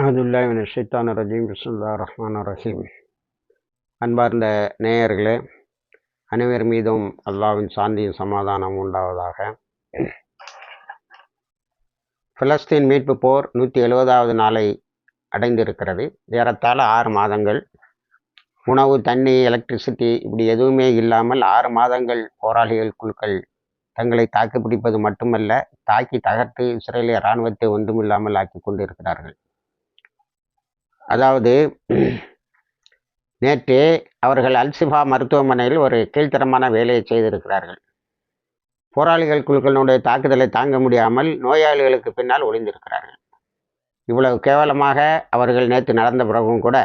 அதுல்லாவின் ஷைத்தான ரஜீம் பிஸ்முல்லா ரஹ்மான் ரஹீம். அன்பார்ந்த நேயர்களே அனைவர் மீதும் அல்லாவின் சாந்தியும் சமாதானம் உண்டாவதாக. பிலஸ்தீன் மீட்பு போர் நூற்றி எழுபதாவது நாளை அடைந்திருக்கிறது. ஏறத்தாழ ஆறு மாதங்கள். உணவு தண்ணி எலக்ட்ரிசிட்டி இப்படி எதுவுமே இல்லாமல் ஆறு மாதங்கள் போராளிகள் குழுக்கள் தங்களை தாக்குப்பிடிப்பது மட்டுமல்ல தாக்கி தகர்த்து இஸ்ரேலிய இராணுவத்தை ஒன்றுமில்லாமல் ஆக்கி கொண்டிருக்கிறார்கள். அதாவது நேற்று அவர்கள் அல்சிஃபா மருத்துவமனையில் ஒரு கீழ்த்தரமான வேலையை செய்திருக்கிறார்கள். போராளிகள் குழுக்களுடைய தாக்குதலை தாங்க முடியாமல் நோயாளிகளுக்கு பின்னால் ஒளிந்திருக்கிறார்கள். இவ்வளவு கேவலமாக அவர்கள் நேற்று நடந்த பிறகும் கூட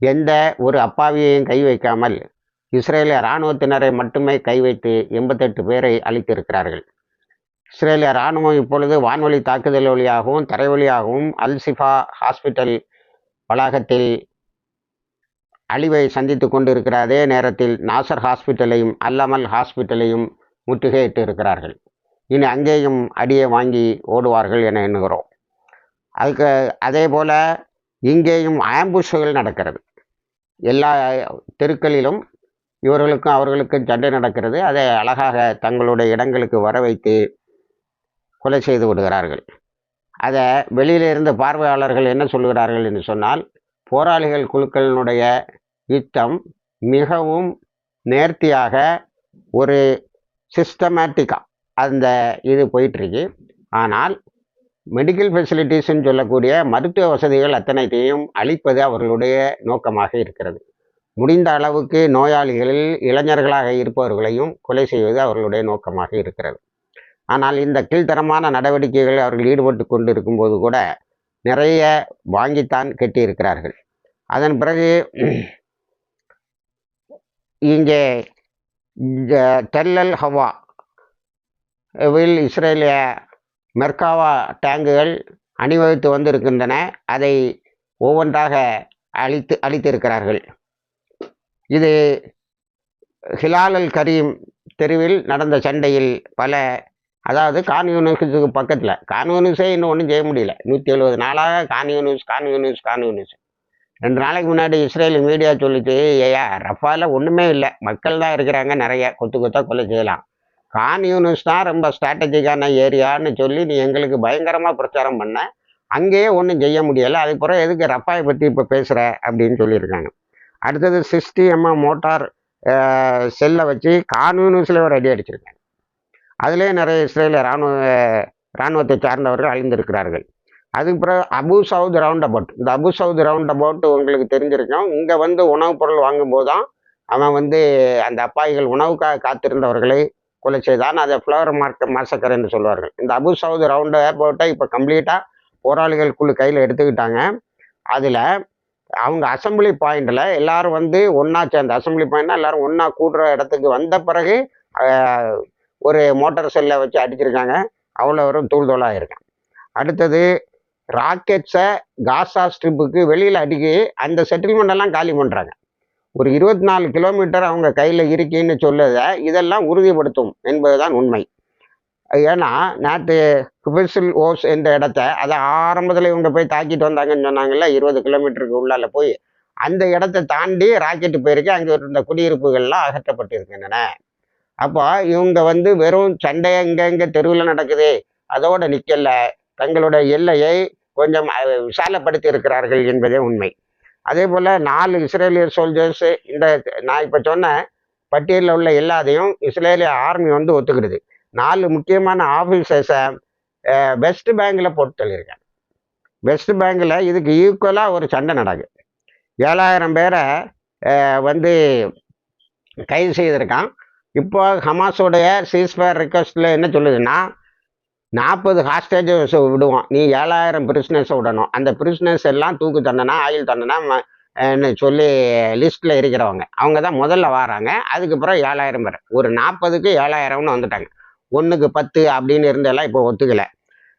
எந்த ஒரு அப்பாவியையும் கை வைக்காமல் இஸ்ரேலிய இராணுவத்தினரை மட்டுமே கை வைத்து எண்பத்தெட்டு பேரை அளித்திருக்கிறார்கள் இஸ்ரேலிய இராணுவம் இப்பொழுது வான்வழி தாக்குதல் வழியாகவும் தரை வழியாகவும் அல்சிஃபா ஹாஸ்பிட்டல் வளாகத்தில் அழிவை சந்தித்து கொண்டிருக்கிற அதே நேரத்தில் நாசர் ஹாஸ்பிட்டலையும் அல்லமல் ஹாஸ்பிட்டலையும் முற்றுகையிட்டு இருக்கிறார்கள். இனி அங்கேயும் அடியை வாங்கி ஓடுவார்கள் என எண்ணுகிறோம். அதுக்கு அதே போல் இங்கேயும் ஆம்புஷுகள் நடக்கிறது. எல்லா தெருக்களிலும் இவர்களுக்கும் அவர்களுக்கும் சண்டை நடக்கிறது. அதை அழகாக தங்களுடைய இடங்களுக்கு வர வைத்து கொலை செய்து விடுகிறார்கள். அதை வெளியிலிருந்து பார்வையாளர்கள் என்ன சொல்கிறார்கள் என்று சொன்னால் போராளிகள் குழுக்களினுடைய யுத்தம் மிகவும் நேர்த்தியாக ஒரு சிஸ்டமேட்டிக்காக அந்த இது போயிட்டுருக்கு. ஆனால் மெடிக்கல் ஃபெசிலிட்டிஸ்ன்னு சொல்லக்கூடிய மருத்துவ வசதிகள் அத்தனைத்தையும் அளிப்பது அவர்களுடைய நோக்கமாக இருக்கிறது. முடிந்த அளவுக்கு நோயாளிகளில் இளைஞர்களாக இருப்பவர்களையும் கொலை செய்வது அவர்களுடைய நோக்கமாக இருக்கிறது. ஆனால் இந்த கீழ்த்தரமான நடவடிக்கைகள் அவர்கள் ஈடுபட்டு கொண்டு இருக்கும்போது கூட நிறைய வாங்கித்தான் கட்டியிருக்கிறார்கள். அதன் பிறகு இங்கே டெல்லல் ஹவா வில் இஸ்ரேலிய மெர்காவா டேங்குகள் அணிவகுத்து வந்திருக்கின்றன. அதை ஒவ்வொன்றாக அழித்து அழித்திருக்கிறார்கள். இது ஹிலால் அல் கரீம் தெருவில் நடந்த சண்டையில் பல அதாவது கான்யூனிஸுக்கு பக்கத்தில். கான்யூனிஸே இன்னும் ஒன்றும் செய்ய முடியல. நூற்றி எழுபது நாளாக கான்யூனிஸ் கான்யூனிஸ் கான்யூனிஸ் ரெண்டு நாளைக்கு முன்னாடி இஸ்ரேல் மீடியா சொல்லிச்சு ஏயா ரஃபால ஒன்றுமே இல்லை. மக்கள் தான் இருக்கிறாங்க நிறைய. கொத்து கொத்தாக கொலை செய்யலாம். கான்யூனிஸ் தான் ரொம்ப ஸ்ட்ராட்டஜிக்கான ஏரியான்னு சொல்லி நீ எங்களுக்கு பயங்கரமாக பிரச்சாரம் பண்ண. அங்கேயே ஒன்றும் செய்ய முடியலை. அதுக்கப்புறம் எதுக்கு ரஃபாயை பற்றி இப்போ பேசுகிற அப்படின்னு சொல்லியிருக்காங்க. அடுத்தது சிஸ்டி எம்எம் மோட்டார் செல்லை வச்சு கான்யூனிஸில் ஒரு அடி அடிச்சிருக்காங்க. அதிலே நிறைய இஸ்ரேலிய இராணுவ இராணுவத்தை சார்ந்தவர்கள் அழிந்திருக்கிறார்கள். அதுக்கு பிறகு அபு சவுத் ரவுண்ட் அபவுட் இந்த அபு சவுத் ரவுண்ட் அபவுட் உங்களுக்கு தெரிஞ்சிருக்கும் இங்கே வந்து உணவுப் பொருள் வாங்கும்போது தான் அவன் வந்து அந்த அப்பாய்கள் உணவுக்காக காத்திருந்தவர்களை கொலை செய்தான். அதை ஃப்ளவர் மார்க் மாசக்கர் என்று சொல்வார்கள். இந்த அபு சவுத் ரவுண்ட் அபவுட்டை இப்போ கம்ப்ளீட்டாக போராளிகள் குழு கையில் எடுத்துக்கிட்டாங்க. அதில் அவங்க அசம்பிளி பாயிண்டில் எல்லாரும் வந்து ஒன்றா சேர்ந்த அசம்பிளி பாயிண்ட்னா எல்லாரும் ஒன்றா கூடுற இடத்துக்கு வந்த பிறகு ஒரு மோட்டார் செல்லை வச்சு அடிச்சிருக்காங்க. அவ்வளோ வரும் தூள் தூளாக இருக்கேன் அடுத்தது ராக்கெட்ஸை காசா ஸ்ட்ரிப்புக்கு வெளியில் அடிக்கி அந்த செட்டில்மெண்ட் எல்லாம் காலி பண்ணுறாங்க ஒரு இருபத்தி நாலு கிலோமீட்டர் அவங்க கையில் இருக்கின்னு சொல்லதை இதெல்லாம் உறுதிப்படுத்தும் என்பதுதான் உண்மை. ஏன்னா நேற்று குபிசில் ஓஸ் என்ற இடத்த அதை ஆரம்பத்தில் இவங்க போய் தாக்கிட்டு வந்தாங்கன்னு சொன்னாங்கல்ல இருபது கிலோமீட்டருக்கு உள்ளால போய் அந்த இடத்த தாண்டி ராக்கெட்டு போயிருக்கு அங்கே இருந்த குடியிருப்புகள்லாம் அகற்றப்பட்டிருக்கின்றன. அப்போ இவங்க வந்து வெறும் சண்டை இங்கே இங்கே தெருவில் நடக்குது அதோட நிற்கல தங்களுடைய எல்லையை கொஞ்சம் விசாலப்படுத்தி இருக்கிறார்கள் என்பதே உண்மை. அதே போல் நாலு இஸ்ரேலிய சோல்ஜர்ஸ் இந்த நான் இப்போ சொன்ன பட்டியலில் உள்ள எல்லாத்தையும் இஸ்ரேலிய ஆர்மி வந்து ஒத்துக்கிடுது. நாலு முக்கியமான ஆஃபீஸர்ஸை வெஸ்ட் பேங்கில் போட்டு தள்ளியிருக்காங்க. வெஸ்ட் பேங்கில் இதுக்கு ஈக்குவலாக ஒரு சண்டை நடக்குது. ஏழாயிரம் பேரை வந்து கைது செய்திருக்கான். இப்போ ஹமாஸோடைய சீஸ்ஃபயர் ரிக்வஸ்ட்டில் என்ன சொல்லுதுன்னா நாற்பது ஹாஸ்டேஜஸ் விடுவோம் நீ ஏழாயிரம் பிரிஸ்னஸை விடணும். அந்த பிரிஸ்னஸ் எல்லாம் தூக்கு தண்டனா ஆயில் தண்டனா சொல்லி லிஸ்ட்டில் இருக்கிறவங்க. அவங்க தான் முதல்ல வராங்க. அதுக்கப்புறம் ஏழாயிரம் பேர். ஒரு நாற்பதுக்கு ஏழாயிரம்னு வந்துட்டாங்க. ஒன்றுக்கு பத்து அப்படின்னு இருந்தெல்லாம் இப்போ ஒத்துக்கலை.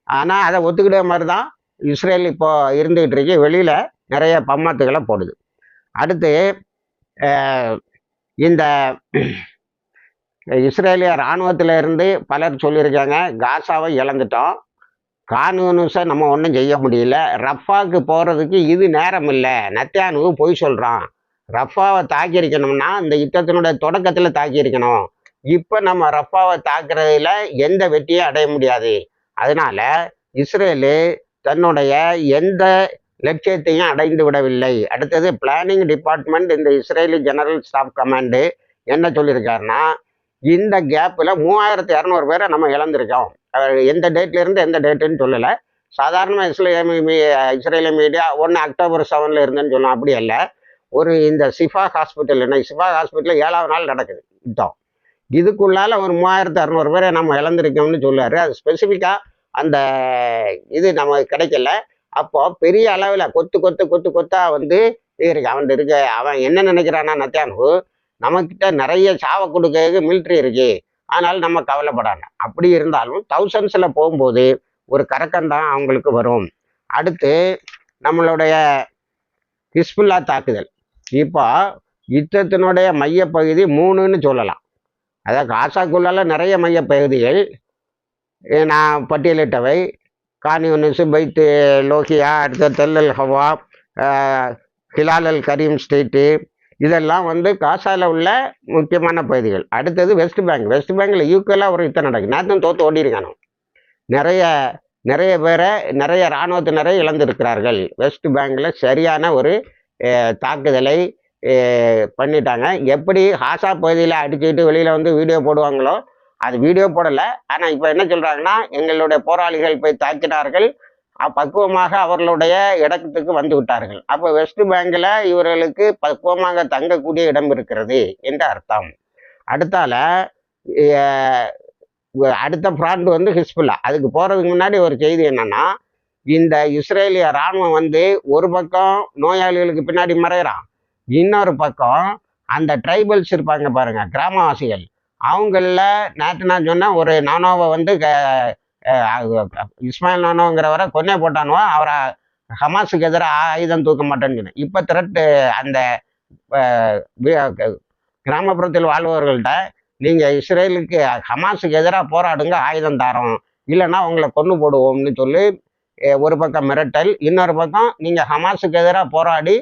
ஆனால் அதை ஒத்துக்கிட்ட மாதிரி தான் இஸ்ரேல் இப்போ இருந்துகிட்டு இருக்கு. வெளியில் நிறைய பம்மாத்துகளை போடுது. அடுத்து இந்த இஸ்ரேலிய இராணுவத்தில் இருந்து பலர் சொல்லியிருக்காங்க காசாவை இழந்துட்டோம். கானூனுஸை நம்ம ஒன்றும் செய்ய முடியல. ரஃபாவுக்கு போகிறதுக்கு இது நேரம் இல்லை. நத்தியானுவு பொய் சொல்கிறான் ரஃபாவை தாக்கியிருக்கணும்னா இந்த யுத்தத்தினுடைய தொடக்கத்தில் தாக்கியிருக்கணும். இப்போ நம்ம ரஃபாவை தாக்குறதுல எந்த வெற்றியும் அடைய முடியாது. அதனால இஸ்ரேலு தன்னுடைய எந்த லட்சியத்தையும் அடைந்து விடவில்லை. அடுத்தது பிளானிங் டிபார்ட்மெண்ட் இந்த இஸ்ரேலி ஜெனரல் ஸ்டாஃப் கமாண்டு என்ன சொல்லியிருக்காருன்னா இந்த கேப்பில் மூவாயிரத்தி இரநூறு பேரை நம்ம இழந்திருக்கோம். எந்த டேட்லேருந்து எந்த டேட்டுன்னு சொல்லலை. சாதாரணமாக இஸ்ரேல் இஸ்ரேலிய மீடியா ஒன்று அக்டோபர் செவனில் இருந்தேன்னு சொல்லலாம் அப்படி இல்லை ஒரு இந்த சிஃபா ஹாஸ்பிட்டல் என்ன சிஃபா ஹாஸ்பிட்டலில் ஏழாவது நாள் நடக்குது. யுத்தம் இதுக்குள்ளால ஒரு மூவாயிரத்து அறநூறு பேரை நம்ம இழந்திருக்கோம்னு சொல்லுவார் அது ஸ்பெசிஃபிக்காக அந்த இது நம்ம கிடைக்கல. அப்போ பெரிய அளவில் கொத்து கொத்து கொத்து கொத்தாக வந்து இருக்கு. அவன் இருக்க அவன் என்ன நினைக்கிறானா நத்தியானு. நம்மக்கிட்ட நிறைய சாவை கொடுக்க மிலிட்ரி இருக்கு. அதனால நம்ம கவலைப்படாங்க அப்படி இருந்தாலும் தௌசண்ட்ஸில் போகும்போது ஒரு கறக்கம் தான் அவங்களுக்கு வரும். அடுத்து நம்மளுடைய ஹிஸ்புல்லா தாக்குதல். இப்போ யுத்தத்தினுடைய மையப்பகுதி மூணுன்னு சொல்லலாம். அதாவது காசாக்குள்ளால நிறைய மையப்பகுதிகள் நான் பட்டியலிட்டவை. கானியூனிஸ் பைத்து லோகியா அடுத்த தெல்லல் ஹவா அஹ் ஹிலால் அல் கரீம் ஸ்ட்ரீட்டு இதெல்லாம் வந்து காசாவில் உள்ள முக்கியமான பகுதிகள். அடுத்தது வெஸ்ட் பேங்க் வெஸ்ட் பேங்கில் ஈக்குவலாக ஒரு யுத்தம் நடக்கும் நேரத்தும் தோற்று ஓடி நிறைய நிறைய பேரை நிறைய இராணுவத்தினரை இழந்திருக்கிறார்கள். வெஸ்ட் பேங்கில் சரியான ஒரு தாக்குதலை பண்ணிட்டாங்க. எப்படி ஹாசா பகுதியில் அடிச்சுக்கிட்டு வெளியில் வந்து வீடியோ போடுவாங்களோ அது வீடியோ போடலை. ஆனால் இப்போ என்ன சொல்கிறாங்கன்னா எங்களுடைய போராளிகள் போய் தாக்கினார்கள். பக்குவமாக அவர்களுடைய இடத்துக்கு வந்து விட்டார்கள். அப்போ வெஸ்ட் பேங்கில் இவர்களுக்கு பக்குவமாக தங்கக்கூடிய இடம் இருக்கிறது என்று அர்த்தம். அடுத்தால அடுத்த ஃப்ராண்டு வந்து ஹிஸ்புல்லா அதுக்கு போகிறதுக்கு முன்னாடி ஒரு செய்தி என்னன்னா இந்த இஸ்ரேலிய இராணுவம் வந்து ஒரு பக்கம் நோயாளிகளுக்கு பின்னாடி மறைகிறான் இன்னொரு பக்கம் அந்த ட்ரைபல்ஸ் இருப்பாங்க பாருங்க கிராமவாசிகள். அவங்களில் நேற்று நான் சொன்னேன் ஒரு நானோவை வந்து க- இஸ்மாயில் நானோங்கிறவரை கொன்னே போட்டானுவோ அவரை ஹமாஸுக்கு எதிராக ஆயுதம் தூக்க மாட்டேன்னு சொன்னேன் இப்போ திரட்டு அந்த கிராமப்புறத்தில் வாழ்பவர்கள்ட்ட நீங்கள் இஸ்ரேலுக்கு ஹமாஸுக்கு எதிராக போராடுங்க ஆயுதம் தாரோம். இல்லைன்னா உங்களை கொண்டு போடுவோம்னு சொல்லி ஒரு பக்கம் மிரட்டல் இன்னொரு பக்கம் நீங்கள் ஹமாஸுக்கு எதிராக போராடி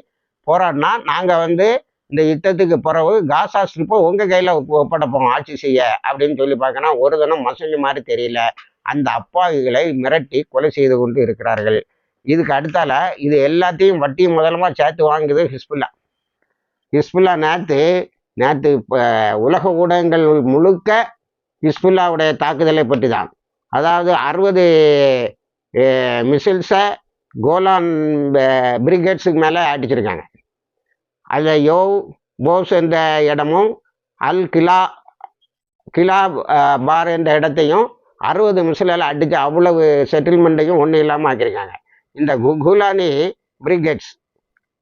போராடினா நாங்கள் வந்து இந்த யுத்தத்துக்கு பிறகு காசா ஸ்ட்ரிப்பை உங்கள் கையில் ஒப்படைப்போம் ஆட்சி செய்ய அப்படின்னு சொல்லி பார்க்கணும் ஒரு தினம் மசஞ்சு மாதிரி தெரியல. அந்த அப்பாவிகளை மிரட்டி கொலை செய்து கொண்டு இருக்கிறார்கள். இதுக்கு அடுத்தால இது எல்லாத்தையும் வட்டி முதலமா சேர்த்து வாங்குது ஹிஸ்புல்லா. ஹிஸ்புல்லா நேற்று நேற்று இப்போ உலக ஊடகங்கள் முழுக்க ஹிஸ்புல்லாவுடைய தாக்குதலை பற்றி தான் அதாவது அறுபது மிசில்ஸை கோலான் பிரிகேட்ஸுக்கு மேலே அடிச்சிருக்காங்க அதில் யோவ் போஸ் என்ற இடமும் அல் கிலா கிலா பார் என்ற இடத்தையும் அறுபது மிசிலால் அடித்து அவ்வளவு செட்டில்மெண்ட்டையும் ஒன்றும் இல்லாமல் ஆக்கியிருக்காங்க. இந்த கு- குலானி பிரிகேட்ஸ்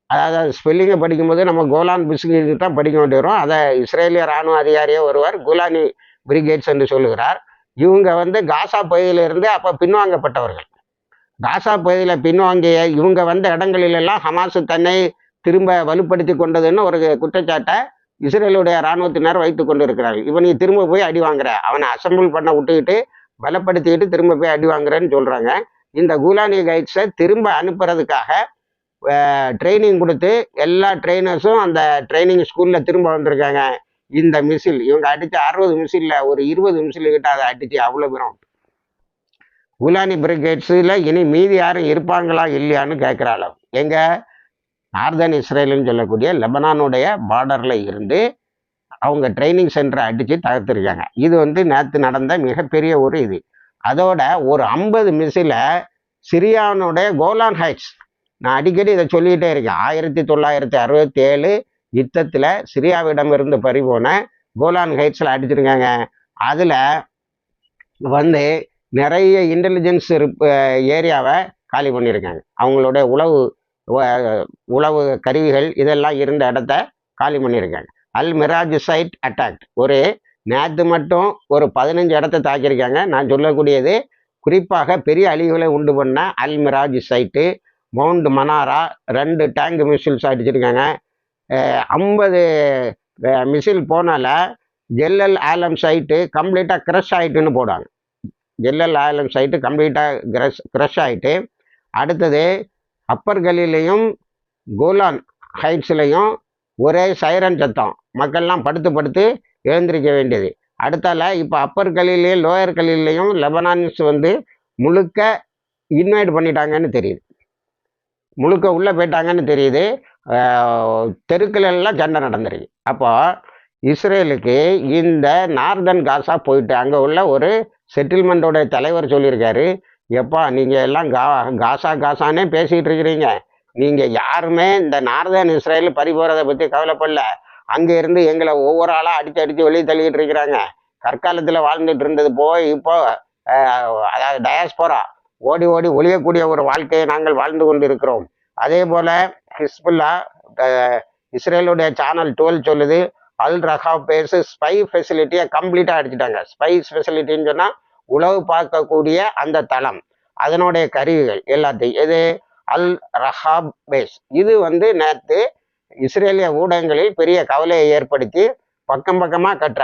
அதாவது ஸ்பெல்லிங்கை படிக்கும்போது நம்ம கோலான் பிஸ்கெட் தான் படிக்க வேண்டி வரும். அதை இஸ்ரேலிய இராணுவ அதிகாரியே ஒருவர் குலானி பிரிகேட்ஸ் என்று சொல்லுகிறார். இவங்க வந்து காசா பகுதியிலிருந்து அப்போ பின்வாங்கப்பட்டவர்கள். காசா பகுதியில் பின்வாங்கிய இவங்க வந்த இடங்களிலெல்லாம் ஹமாசு தன்னை திரும்ப வலுப்படுத்தி கொண்டதுன்னு ஒரு குற்றச்சாட்டை இஸ்ரேலுடைய இராணுவத்தினர் வைத்து கொண்டு இருக்கிறார்கள் இவன் நீ திரும்ப போய் அடி வாங்குற. அவனை அசம்பிள் பண்ண விட்டுக்கிட்டு பலப்படுத்திக்கிட்டு திரும்ப போய் அடி வாங்குறேன்னு சொல்கிறாங்க இந்த கூலானி கைட்ஸை திரும்ப அனுப்புறதுக்காக ட்ரைனிங் கொடுத்து எல்லா ட்ரெயினர்ஸும் அந்த ட்ரைனிங் ஸ்கூலில் திரும்ப வந்திருக்காங்க. இந்த மிசில் இவங்க அடித்த அறுபது மிசிலில் ஒரு இருபது மிசில் கிட்ட அதை அடித்து அவ்வளோ பேரும். குலானி பிரிகேட்ஸில் இனி மீதி யாரும் இருப்பாங்களா இல்லையான்னு கேட்குறாளோ எங்கே நார்தன் இஸ்ரேலுன்னு சொல்லக்கூடிய லெபனானுடைய பார்டரில் இருந்து அவங்க ட்ரைனிங் சென்டரை அடித்து தகர்த்துருக்காங்க. இது வந்து நேற்று நடந்த மிகப்பெரிய ஒரு இது. அதோட ஒரு ஐம்பது மிஸ்ஸில் சிரியானுடைய கோலான் ஹைட்ஸ் நான் அடிக்கடி இதை சொல்லிக்கிட்டே இருக்கேன். ஆயிரத்தி தொள்ளாயிரத்தி அறுபத்தி ஏழு யுத்தத்தில் சிரியாவிடமிருந்து பறிபோன கோலான் ஹைட்ஸில் அடிச்சிருக்காங்க. அதில் வந்து நிறைய இன்டெலிஜென்ஸ் ஏரியாவை காலி பண்ணியிருக்காங்க அவங்களுடைய உளவு உளவு கருவிகள் இதெல்லாம் இருந்த இடத்த காலி பண்ணியிருக்காங்க அல் மிராஜ் சைட் அட்டாக். ஒரு நேற்று மட்டும் ஒரு பதினஞ்சு இடத்த தாக்கியிருக்காங்க. நான் சொல்லக்கூடியது குறிப்பாக பெரிய அழிவுகளை உண்டு பண்ண al Miraj side mount Manara ரெண்டு டேங்க் மிசில்ஸ் அடிச்சிருக்காங்க. ஐம்பது மிசில் போனால ஜெல்லல் ஆலம் சைட்டு கம்ப்ளீட்டாக க்ரஷ் ஆயிட்டுன்னு போடுவாங்க. ஜெல்லல் ஆயிலம் சைட்டு கம்ப்ளீட்டாக க்ரஷ் க்ரஷ் ஆகிட்டு அடுத்தது அப்பர் கலிலையும் கோலான் ஹைட்ஸ்லையும் ஒரே சைரன் சத்தம். மக்கள்லாம் படுத்து படுத்து எழுந்திருக்க வேண்டியது. அடுத்தால இப்போ அப்பர் கலிலேயும் லோயர் கலிலேயும் லெபனான்ஸ் வந்து முழுக்க இன்வைட் பண்ணிட்டாங்கன்னு தெரியுது. முழுக்க உள்ளே போயிட்டாங்கன்னு தெரியுது. தெருக்களெல்லாம் சண்டை நடந்துருக்கு. அப்போ இஸ்ரேலுக்கு இந்த நார்தன் காசா போயிட்டு அங்கே உள்ள ஒரு செட்டில்மெண்ட்டோட தலைவர் சொல்லியிருக்காரு. எப்பா நீங்கள் எல்லாம் கா காசா காசானே பேசிகிட்டு இருக்கிறீங்க. நீங்கள் யாருமே இந்த நார்தன் இஸ்ரேல் பறி போகிறத பற்றி கவலைப்படல. அங்கே இருந்து எங்களை ஒவ்வொரு ஆளாக அடித்து அடித்து வெளியே தள்ளிக்கிட்டு இருக்கிறாங்க. கற்காலத்தில் வாழ்ந்துட்டு இருந்தது போய் இப்போ அதாவது டயாஸ்போரா ஓடி ஓடி ஒழியக்கூடிய ஒரு வாழ்க்கையை நாங்கள் வாழ்ந்து கொண்டு இருக்கிறோம் அதே போல் ஹிஸ்புல்லா இஸ்ரேலுடைய சேனல் டுவெல் சொல்லுது. அல் ரஹா பேஸ் ஸ்பை ஃபெசிலிட்டியை கம்ப்ளீட்டாக அடிச்சிட்டாங்க. ஸ்பை ஃபெசிலிட்டின்னு சொன்னால் உளவு பார்க்கக்கூடிய அந்த தளம். அதனுடைய கருவிகள் எல்லாத்தையும். எது அல் ரஹாப் பேஸ் இது வந்து நேற்று இஸ்ரேலிய ஊடகங்களில் பெரிய கவலையை ஏற்படுத்தி பக்கம் பக்கமாக கட்டுற.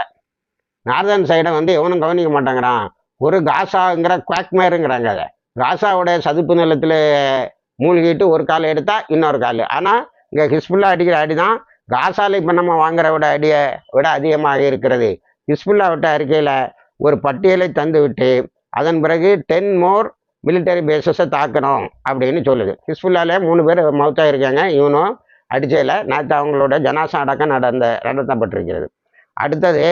நார்தன் சைடை வந்து எவனும் கவனிக்க மாட்டேங்கிறான். ஒரு காசாங்கிற குவாக்மேருங்கிறாங்க அதை. காசாவுடைய சதுப்பு நிலத்தில் மூழ்கிட்டு ஒரு கால் எடுத்தால் இன்னொரு கால். ஆனால் இங்கே ஹிஸ்புல்லா அடிக்கிற அடி தான் காசால இப்போ நம்ம வாங்குற விட அடியை விட அதிகமாக இருக்கிறது. ஹிஸ்புல்லா விட்ட அறிக்கையில் ஒரு பட்டியலை தந்து விட்டு அதன் பிறகு டென் மோர் மிலிட்டரி பேஸஸை தாக்கணும் அப்படின்னு சொல்லுது. ஹிஸ்புல்லாலே மூணு பேர் மௌத்தாக இருக்காங்க இவனும் அடிச்சதில் நேற்று அவங்களோட ஜனாசா அடக்கம் நடந்த நடத்தப்பட்டிருக்கிறது. அடுத்தது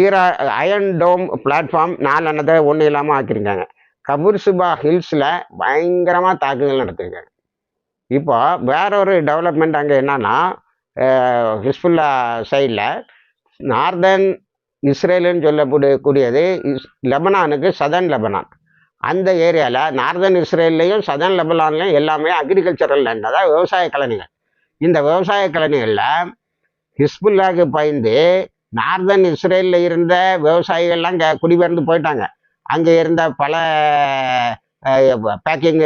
ஈரா அயன் டோம் பிளாட்ஃபார்ம் நாலெண்ணத்தை ஒன்றும் இல்லாமல் ஆக்கியிருக்காங்க. கபூர்சுபா ஹில்ஸில் பயங்கரமாக தாக்குதல் நடத்திருக்காங்க இப்போ வேற ஒரு டெவலப்மெண்ட் அங்கே என்னன்னா ஹிஸ்புல்லா சைடில் நார்தன் இஸ்ரேலுன்னு சொல்லக்கூடியக்கூடியது இஸ் லெபனானுக்கு சதன் லெபனான். அந்த ஏரியாவில் நார்தன் இஸ்ரேல்லையும் சதன் லெபனான்லையும் எல்லாமே அக்ரிகல்ச்சரல் லேண்ட் அதாவது விவசாய கலனிகள் இந்த விவசாய கலனிகளில் ஹிஸ்புல்லாக்கு பயந்து நார்தன் இஸ்ரேலில் இருந்த விவசாயிகள்லாம் இங்கே குடிபெயர்ந்து போயிட்டாங்க. அங்கே இருந்த பல பேக்கிங்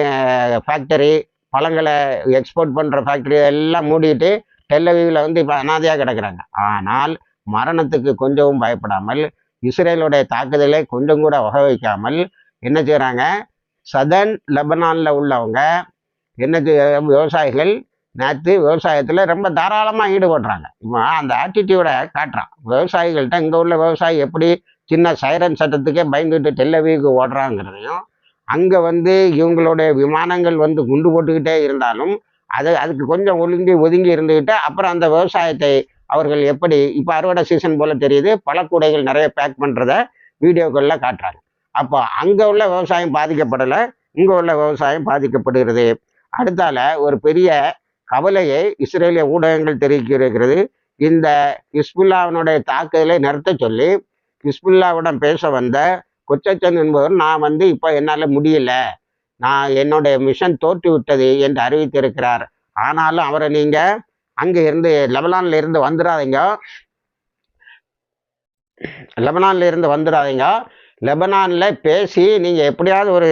ஃபேக்டரி பழங்களை எக்ஸ்போர்ட் பண்ணுற ஃபேக்டரி எல்லாம் மூடிட்டு டெல்லவியில் வந்து இப்போ அனாதையாக கிடக்குறாங்க. ஆனால் மரணத்துக்கு கொஞ்சமும் பயப்படாமல் இஸ்ரேலுடைய தாக்குதலை கொஞ்சம் கூட வகை வைக்காமல் என்ன செய்கிறாங்க சதன் லெபனானில் உள்ளவங்க என்ன விவசாயிகள் நேற்று விவசாயத்தில் ரொம்ப தாராளமாக ஈடுபடுறாங்க. இவன் அந்த ஆட்டிடியூடை காட்டுறான். விவசாயிகள்கிட்ட இங்கே உள்ள விவசாயி எப்படி சின்ன சைரன் சட்டத்துக்கே பயந்துட்டு டெல்லவிக்கு ஓடுறாங்கிறதையும் அங்கே வந்து இவங்களுடைய விமானங்கள் வந்து குண்டு போட்டுக்கிட்டே இருந்தாலும் அது அதுக்கு கொஞ்சம் ஒழுங்கி ஒதுங்கி இருந்துக்கிட்டு அப்புறம் அந்த விவசாயத்தை அவர்கள் எப்படி இப்போ அறுவடை சீசன் போல் தெரியுது பல கூடைகள் நிறைய பேக் பண்ணுறத வீடியோக்களில் காட்டுறாங்க. அப்போ அங்கே உள்ள விவசாயம் பாதிக்கப்படலை இங்கே உள்ள விவசாயம் பாதிக்கப்படுகிறது. அடுத்தால ஒரு பெரிய கவலையை இஸ்ரேலிய ஊடகங்கள் தெரிவிக்கிறது. இந்த ஹிஸ்புல்லாவினுடைய தாக்குதலை நிறுத்த சொல்லி ஹிஸ்புல்லாவிடம் பேச வந்த கொச்சச்சன் என்பவர் நான் வந்து இப்போ என்னால் முடியல. நான் என்னுடைய மிஷன் தோற்று விட்டது என்று அறிவித்திருக்கிறார். ஆனாலும் அவரை நீங்கள் அங்கே இருந்து லெபனான்ல இருந்து வந்துடாதீங்க லெபனான்ல இருந்து வந்துடாதீங்க லெபனானில் பேசி நீங்கள் எப்படியாவது ஒரு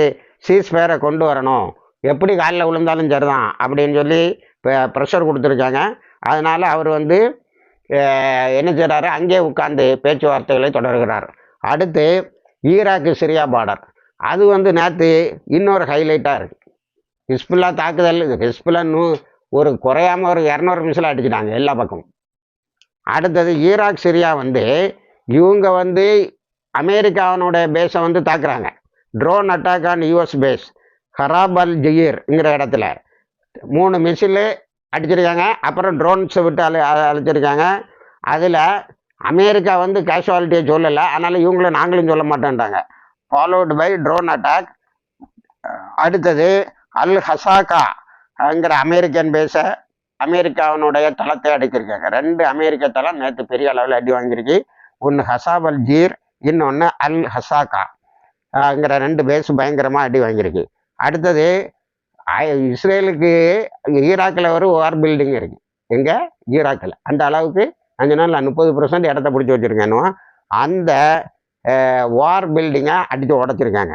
சீஸ் ஃபேரை கொண்டு வரணும். எப்படி காலில் விழுந்தாலும் சரிதான் அப்படின்னு சொல்லி ப்ரெஷர் கொடுத்துருக்காங்க. அதனால் அவர் வந்து என்ன செய்கிறாரு அங்கே உட்கார்ந்து பேச்சுவார்த்தைகளை தொடர்கிறார். அடுத்து ஈராக்கு சிரியா பார்டர் அது வந்து நேற்று இன்னொரு ஹைலைட்டாக இருக்குது ஹிஸ்புல்லா தாக்குதல் ஹிஸ்புல்லா நூ ஒரு குறையாம ஒரு இரநூறு நிமிஷம் அடிச்சிட்டாங்க எல்லா பக்கமும். அடுத்தது ஈராக் சிரியா வந்து இவங்க வந்து அமெரிக்காவினுடைய பேஸை வந்து தாக்குறாங்க. Drone attack on US base Harab al ஜயீர்ங்கிற இடத்துல. மூணு மிசிலு அடிச்சிருக்காங்க அப்புறம் ட்ரோன்ஸை விட்டு அழி அழைச்சிருக்காங்க அழிச்சிருக்காங்க. அதில் அமெரிக்கா வந்து கேஷுவாலிட்டியை சொல்லலை. அதனால் இவங்களும் நாங்களும் சொல்ல மாட்டேன்ட்டாங்க. ஃபாலோடு பை ட்ரோன் அட்டாக் அடுத்தது அல் ஹசாக்கா அங்கிற அமெரிக்கன் பேஸை அமெரிக்காவினுடைய தளத்தை அடிச்சிருக்காங்க. ரெண்டு அமெரிக்க தளம் நேற்று பெரிய அளவில் அடி வாங்கியிருக்கு. ஒன்று ஹசாப் அல் ஜீர் இன்னொன்று அல் ஹசாக்கா. அங்கிற ரெண்டு பேஸ் பயங்கரமாக அடி வாங்கியிருக்கு. அடுத்தது இஸ்ரேலுக்கு ஈராக்கில் ஒரு வார் பில்டிங் இருக்கு. எங்கே? ஈராக்கில். அந்த அளவுக்கு அஞ்சு நாளில் முப்பது பர்சன்ட் இடத்த பிடிச்சி வச்சுருக்கேன்னு. அந்த வார் பில்டிங்கை அடித்து உடச்சிருக்காங்க.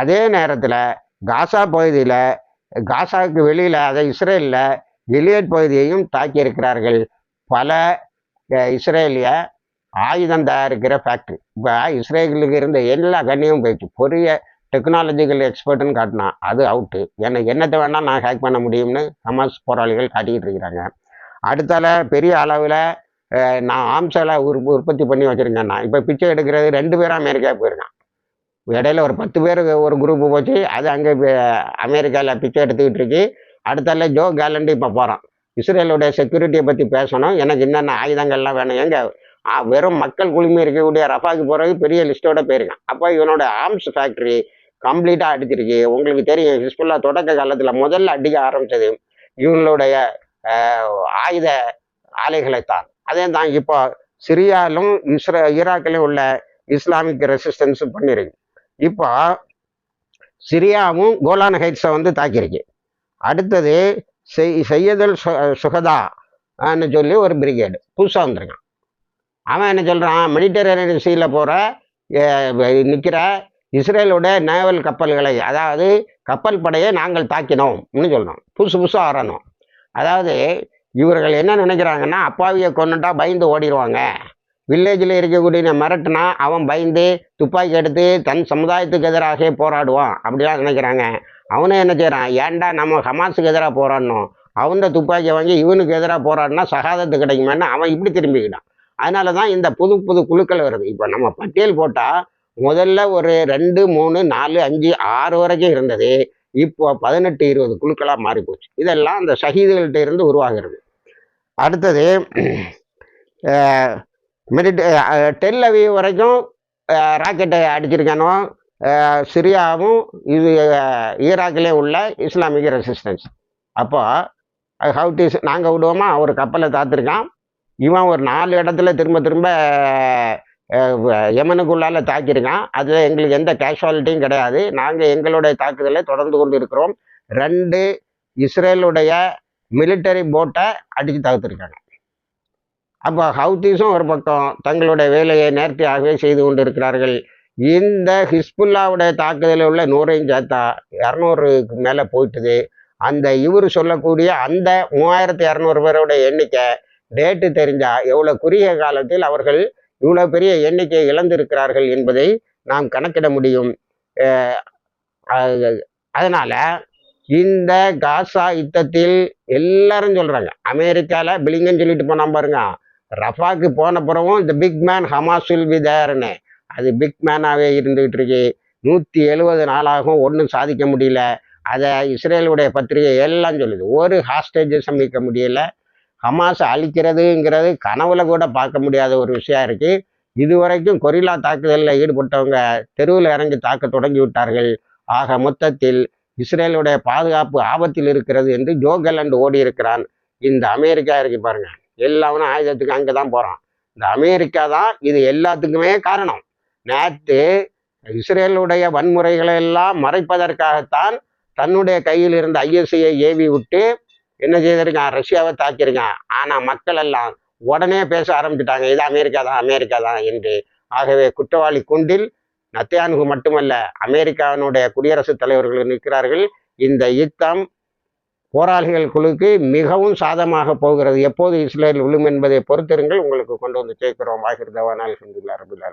அதே நேரத்தில் காசா பகுதியில் காசாவுக்கு வெளியில் அதை இஸ்ரேலில் எலியட் பகுதியையும் தாக்கியிருக்கிறார்கள் பல இஸ்ரேலிய ஆயுதம் தயாரிக்கிற ஃபேக்ட்ரி இப்போ இஸ்ரேலுக்கு இருந்த எல்லா கண்ணியும் போயிடுச்சு. பெரிய டெக்னாலஜிக்கல் எக்ஸ்பர்ட்னு காட்டினா அது அவுட்டு என்னை என்னத்தை வேணால் நான் ஹேக் பண்ண முடியும்னு ஹமாஸ் போராளிகள் காட்டிக்கிட்டு இருக்கிறாங்க. அடுத்தால பெரிய அளவில் நான் ஆம்சால உற்பத்தி பண்ணி வச்சுருக்கேன் இப்போ பிச்சை எடுக்கிறது ரெண்டு பேரும் அமெரிக்கா போயிருக்கான். இடையில ஒரு பத்து பேர் ஒரு குரூப்பு போச்சு. அது அங்கே அமெரிக்காவில் பிச்சை எடுத்துக்கிட்டு இருக்கு. அடுத்தால ஜோ கேலண்டி இப்போ போகிறான் இஸ்ரேலுடைய செக்யூரிட்டியை பற்றி பேசணும். எனக்கு என்னென்ன ஆயுதங்கள்லாம் வேணும்? எங்க வெறும் மக்கள் குழுமி இருக்கக்கூடிய ரஃபாக்கு போகிறதுக்கு பெரிய லிஸ்ட்டோட போயிருக்கான். அப்போ இவனோட ஆர்ம்ஸ் ஃபேக்ட்ரி கம்ப்ளீட்டாக அடிச்சிருக்கு. உங்களுக்கு தெரியும் ஹிஸ்புல்லா தொடக்க காலத்தில் முதல்ல அடிக்க ஆரம்பிச்சது இவங்களுடைய ஆயுத ஆலைகளைத்தான். அதே தான் இப்போ சிரியாலும் இஸ்ரே ஈராக்கிலும் உள்ள இஸ்லாமிக் ரெசிஸ்டன்ஸும் பண்ணியிருக்கு இப்போ சிரியாவும் கோலான் ஹைட்ஸை வந்து தாக்கியிருக்கு. அடுத்தது செய் செய்யதல் சு சுகதா ன்னு சொல்லி ஒரு பிரிகேடு புதுசாக வந்திருக்கான். அவன் என்ன சொல்கிறான் மெடிட்டரேனியன் சீல போகிற நிற்கிற இஸ்ரேலோட நேவல் கப்பல்களை அதாவது கப்பல் படையை நாங்கள் தாக்கினோம்னு சொல்கிறோம் புதுசு புதுசாக வரணும் அதாவது இவர்கள் என்ன நினைக்கிறாங்கன்னா அப்பாவியை கொண்டுட்டா பயந்து ஓடிடுவாங்க வில்லேஜில் இருக்கக்கூடிய மிரட்டுனா அவன் பயந்து துப்பாக்கி எடுத்து தன் சமுதாயத்துக்கு எதிராக போராடுவான். அப்படிலாம் நினைக்கிறாங்க. அவனும் என்ன செய்கிறான் ஏன்டா நம்ம ஹமாஸுக்கு எதிராக போராடணும்? அவன் துப்பாக்கியை வாங்கி இவனுக்கு எதிராக போராடினா சகாதத்து கிடைக்குமேன்னு அவன் இப்படி திரும்பிக்கிட்டான். அதனால தான் இந்த புது புது குழுக்கள் வருது. இப்போ நம்ம பட்டியல் போட்டால் முதல்ல ஒரு ரெண்டு மூணு நாலு அஞ்சு ஆறு வரைக்கும் இருந்தது. இப்போ பதினெட்டு இருபது குழுக்களாக மாறிப்போச்சு. இதெல்லாம் அந்த சகிதுகள்கிட்ட இருந்து உருவாகிறது. அடுத்தது மெடிட் டெல் அவி வரைக்கும் ராக்கெட்டை அடிச்சிருக்கானோ சிரியாவும் இது ஈராக்கிலே உள்ள இஸ்லாமிக் ரெசிஸ்டன்ஸ். அப்போ ஹவுட்டிஸ் நாங்கள் விடுவோமா? ஒரு கப்பலை தாத்திருக்கான். இவன் ஒரு நாலு இடத்துல திரும்ப திரும்ப அஹ், யமனுக்குள்ளால தாக்கியிருக்கான். அதில் எங்களுக்கு எந்த கேஷுவாலிட்டியும் கிடையாது. நாங்கள் எங்களுடைய தாக்குதலை தொடர்ந்து கொண்டு இருக்கிறோம் ரெண்டு இஸ்ரேலுடைய மிலிட்டரி போட்டை அடித்து தாக்குத்திருக்காங்க அப்போ ஹவுதீஸும் ஒரு பக்கம் தங்களுடைய வேலையை நேர்த்தியாகவே செய்து கொண்டு இருக்கிறார்கள் இந்த ஹிஸ்புல்லாவுடைய தாக்குதலில் உள்ள நூறையும் சேர்த்தா இரநூறுக்கு மேலே போயிட்டுது. அந்த இவர் சொல்லக்கூடிய அந்த மூவாயிரத்தி இரநூறு பேரோட எண்ணிக்கை டேட்டு தெரிஞ்சால் எவ்வளோ குறுகிய காலத்தில் அவர்கள் இவ்வளோ பெரிய எண்ணிக்கை இழந்திருக்கிறார்கள் என்பதை நாம் கணக்கிட முடியும். அதனால் அது- இந்த காசா யுத்தத்தில் எல்லாரும் சொல்கிறாங்க அமெரிக்காவில் பிளிங்கன்னு சொல்லிட்டு போனால் பாருங்க. ரஃபாக்கு போன பிறகும் இந்த பிக் மேன் ஹமாசுல் வில் அது பிக் மேனாகவே இருந்துகிட்டு இருக்கு. நூற்றி எழுபது நாளாகவும் ஒன்றும் சாதிக்க முடியல. அதை இஸ்ரேலுடைய பத்திரிகை எல்லாம் சொல்லுது. ஒரு ஹாஸ்டேஜை சமைக்க முடியல. ஹமாஸ் அழிக்கிறதுங்கிறது கனவுல கூட பார்க்க முடியாத ஒரு விஷயம் இருக்கு. இதுவரைக்கும் கொரில்லா தாக்குதலில் ஈடுபட்டவங்க தெருவில் இறங்கி தாக்க தொடங்கி விட்டார்கள். ஆக மொத்தத்தில் இஸ்ரேலுடைய பாதுகாப்பு ஆபத்தில் இருக்கிறது என்று ஜோகலண்ட் ஓடி இருக்கிறான் இந்த அமெரிக்கா இருக்கு பாருங்கள் எல்லாவனும் ஆயுதத்துக்கு அங்கே தான் போகிறான் இந்த அமெரிக்கா தான் இது எல்லாத்துக்குமே காரணம். நேற்று இஸ்ரேலுடைய வன்முறைகளை எல்லாம் மறைப்பதற்காகத்தான் தன்னுடைய கையில் இருந்த ஐஎஸ்ஐயை ஏவி விட்டு என்ன செய்திருக்கான்? ரஷ்யாவை தாக்கியிருக்கான். ஆனால் மக்கள் எல்லாம் உடனே பேச ஆரம்பிச்சிட்டாங்க. இது அமெரிக்கா தான் அமெரிக்கா தான் என்று. ஆகவே குற்றவாளி குண்டில் நத்தியானுகு மட்டுமல்ல அமெரிக்காவினுடைய குடியரசுத் தலைவர்கள் நிற்கிறார்கள். இந்த யுத்தம் போராளிகள் குழுக்கு மிகவும் சாதமாக போகிறது. எப்போது இஸ்ரேல் விழும் என்பதை பொறுத்திருங்கள். உங்களுக்கு கொண்டு வந்து சேர்க்கிறோம். ஹிந்துல்லா செஞ்சுள்ளார்